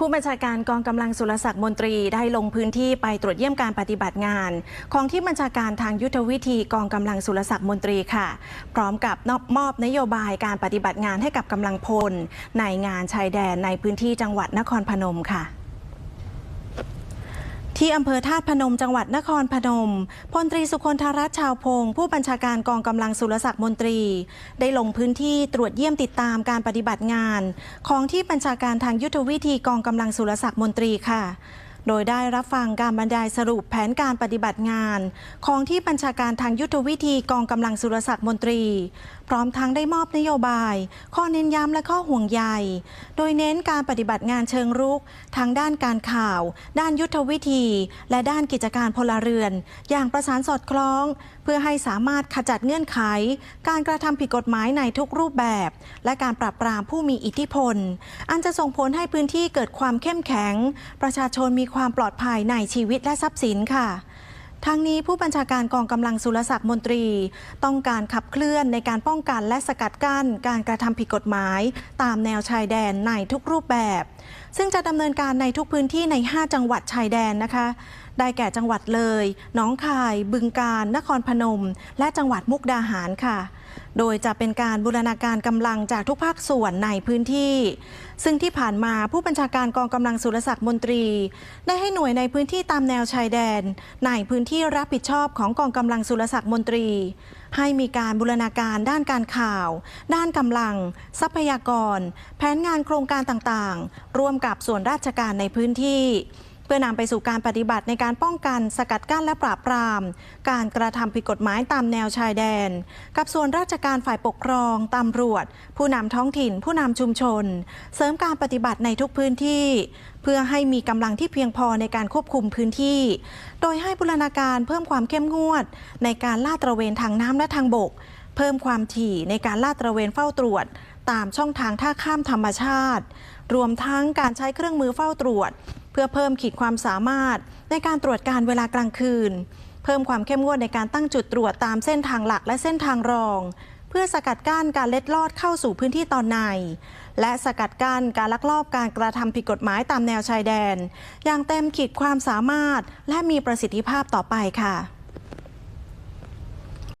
ผู้บัญชาการกองกำลังสุรศักดิ์มนตรีได้ลงพื้นที่ไปตรวจเยี่ยมการปฏิบัติงาน ของที่บัญชาการทางยุทธวิธีกองกำลังสุรศักดิ์มนตรีค่ะ พร้อมกับมอบนโยบายการปฏิบัติงานให้กับกำลังพล ในงานชายแดนในพื้นที่จังหวัดนครพนมค่ะ ที่อำเภอธาตุพนมจังหวัดนครพนม พลตรีสุคนธรัตน์ชาวพงศ์ผู้บัญชาการกองกำลังสุรศักดิ์มนตรี ได้ลงพื้นที่ตรวจเยี่ยมติดตามการปฏิบัติงาน ของที่บัญชาการทางยุทธวิธีกองกำลังสุรศักดิ์มนตรีค่ะ โดยได้รับฟังการบรรยายสรุปแผนการปฏิบัติงาน ของที่บัญชาการทางยุทธวิธีกองกำลังสุรศักดิ์มนตรี พร้อมทั้งได้มอบนโยบาย ข้อเน้นย้ำและข้อห่วงใย โดยเน้นการปฏิบัติงานเชิงรุกทางด้านการข่าว ด้านยุทธวิธี และด้านกิจการพลเรือน อย่างประสานสอดคล้อง เพื่อให้สามารถขจัดเงื่อนไข การกระทำผิดกฎหมายในทุกรูปแบบ และการปราบปรามผู้มีอิทธิพล อันจะส่งผลให้พื้นที่เกิดความเข้มแข็ง ประชาชนมีความความปลอดภัยในชีวิตและทรัพย์สินค่ะทางนี้ผู้บัญชาการกองกำลังสุรศักดิ์มนตรี ต้องการขับเคลื่อนในการป้องกันและสกัดกั้นการกระทำผิดกฎหมาย ตามแนวชายแดนในทุกรูปแบบ ซึ่งจะดำเนินการในทุกพื้นที่ใน 5 จังหวัดชายแดนนะคะ ได้แก่จังหวัดเลยหนองคาย บึงกาฬนครพนม และจังหวัดมุกดาหารค่ะ โดยจะเป็นการบูรณาการกำลังจากทุกภาคส่วนในพื้นที่ ซึ่งที่ผ่านมาผู้บัญชาการกองกำลังสุรศักดิ์มนตรี ได้ให้หน่วยในพื้นที่ตามแนวชายแดน ในพื้นที่รับผิดชอบของกองกำลังสุรศักดิ์มนตรี ให้มีการบูรณาการด้านการข่าว ด้านกำลัง ทรัพยากร แผนงานโครงการต่างๆ ร่วมกับส่วนราชการในพื้นที่ เพื่อนำไปสู่การปฏิบัติในการป้องกันสกัดกั้นและปราบปราม การกระทำผิดกฎหมายตามแนวชายแดน กับส่วนราชการฝ่ายปกครองตำรวจ ผู้นำท้องถิ่น ผู้นำชุมชน เสริมการปฏิบัติในทุกพื้นที่ เพื่อให้มีกำลังที่เพียงพอในการควบคุมพื้นที่ โดยให้บูรณาการเพิ่มความเข้มงวด ในการลาดตระเวนทางน้ำและทางบก เพิ่มความถี่ในการลาดตระเวนเฝ้าตรวจ ตามช่องทางท่าข้ามธรรมชาติ รวมทั้งการใช้เครื่องมือเฝ้าตรวจ พื่อเพิ่มขีดความสามารถในการตรวจการเวลากลางคืน เพิ่มความเข้มงวดในการตั้งจุดตรวจตามเส้นทางหลักและเส้นทางรอง เพื่อสกัดกั้นการเล็ดลอดเข้าสู่พื้นที่ตอนใน และสกัดกั้นการลักลอบการกระทำผิดกฎหมายตามแนวชายแดน อย่างเต็มขีดความสามารถและมีประสิทธิภาพต่อไปค่ะ